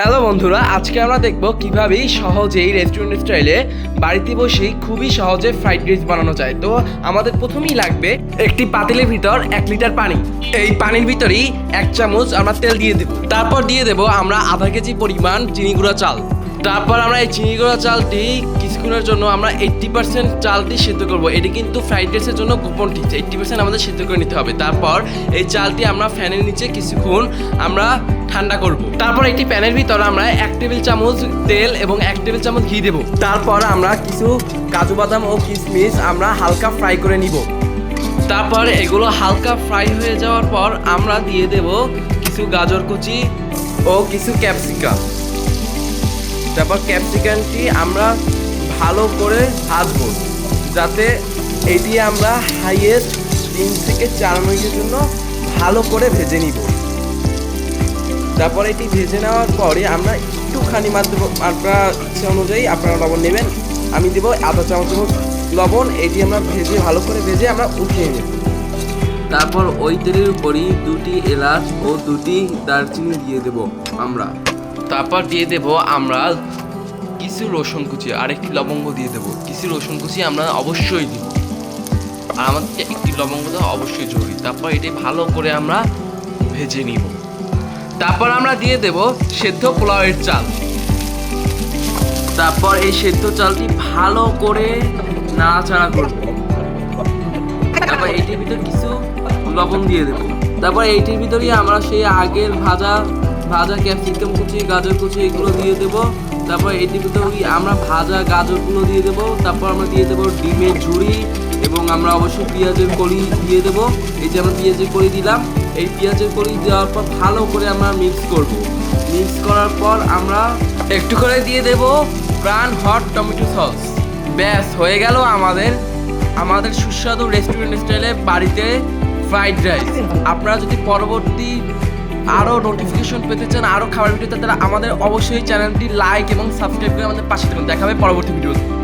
Hello বন্ধুরা, আজকে আমরা দেখব কীভাবে সহজেই রেস্টুরেন্ট স্টাইলে বাড়িতে বসেই খুবই সহজে ফ্রাইড রাইস বানানো যায়। তো আমাদের প্রথমেই লাগবে একটি পাতিলের ভিতর এক লিটার পানি। এই পানির ভিতরেই এক চামচ আমরা তেল দিয়ে দেব। তারপর দিয়ে দেব আমরা আধা কেজি পরিমাণ চিনি গুঁড়া চাল। তারপর আমরা এই চিনি গুঁড়া চালটি কিছুক্ষণের জন্য আমরা এইট্টি পার্সেন্ট চালটি সিদ্ধ করব। এটি কিন্তু ফ্রাইড রাইসের জন্য গোপন টিপস এইট্টি পার্সেন্ট আমাদের সিদ্ধ করে নিতে হবে। তারপর এই চালটি আমরা ফ্যানের নিচে কিছুক্ষণ আমরা ঠান্ডা করব। তারপর একটি প্যানের ভিতরে আমরা এক টেবিল চামচ তেল এবং এক টেবিল চামচ ঘি দেব। তারপর আমরা কিছু কাজু বাদাম ও কিশমিশ আমরা হালকা ফ্রাই করে নিব। তারপর এগুলো হালকা ফ্রাই হয়ে যাওয়ার পর আমরা দিয়ে দেব কিছু গাজর কুচি ও কিছু ক্যাপসিকাম। তারপর ক্যাপসিকামটি আমরা ভালো করে ভাজবো, যাতে এটি আমরা হাইয়েস্ট তিন থেকে চার মিনিটের জন্য ভালো করে ভেজে নিব। তারপর এটি ভেজে নেওয়ার পরে আমরা একটুখানি মাত্র আপনার ইচ্ছা অনুযায়ী আপনারা লবণ নেবেন। আমি দেবো আধা চামচ লবণ, এটি আমরা ভেজে, ভালো করে ভেজে আমরা উঠিয়ে নেব। তারপর ওই তেলের উপরই দুটি এলাচ ও দুটি দারচিনি দিয়ে দেব আমরা। তারপর দিয়ে দেব আমরা কিছু রসুন কুচি আর একটি লবঙ্গ দিয়ে দেব। কিছু রসুন কুচি আমরা অবশ্যই দিব। আর আমাদেরকে একটি লবঙ্গ দেওয়া অবশ্যই জরুরি। তারপর এটি ভালো করে আমরা ভেজে নিব। তারপর আমরা দিয়ে দেব সেদ্ধ পোলাওয়ের চাল। তারপর এই সেদ্ধ চালটি ভালো করে নাড়াচাড়া করব। তারপর এইটির ভিতর কিছু লবণ দিয়ে দেবো। তারপর এইটির ভিতরেই আমরা সেই আগের ভাজা ভাজা ক্যাপসিকাম কুচি, গাজর কুচি এগুলো দিয়ে দেব। তারপর এইটির ভিতরে আমরা ভাজা গাজরগুলো দিয়ে দেবো। তারপর আমরা দিয়ে দেবো ডিমের ঝুড়ি এবং আমরা অবশ্যই পেঁয়াজের কড়ি দিয়ে দেবো। এই যে আমরা পেঁয়াজের কড়ি দিলাম, এই পেঁয়াজের কড়ি দেওয়ার পর ভালো করে আমরা মিক্স করব। মিক্স করার পর আমরা একটু করে দিয়ে দেব প্রাণ হট টমেটো সস। ব্যাস, হয়ে গেল আমাদের আমাদের সুস্বাদু রেস্টুরেন্ট স্টাইলে বাড়িতে ফ্রাইড রাইস আপনারা যদি পরবর্তী আরও নোটিফিকেশন পেতে চান আরও খাবার ভিডিও তাহলে আমাদের অবশ্যই চ্যানেলটি লাইক এবং সাবস্ক্রাইব করে আমাদের পাশে থাকুন। দেখাবে পরবর্তী ভিডিও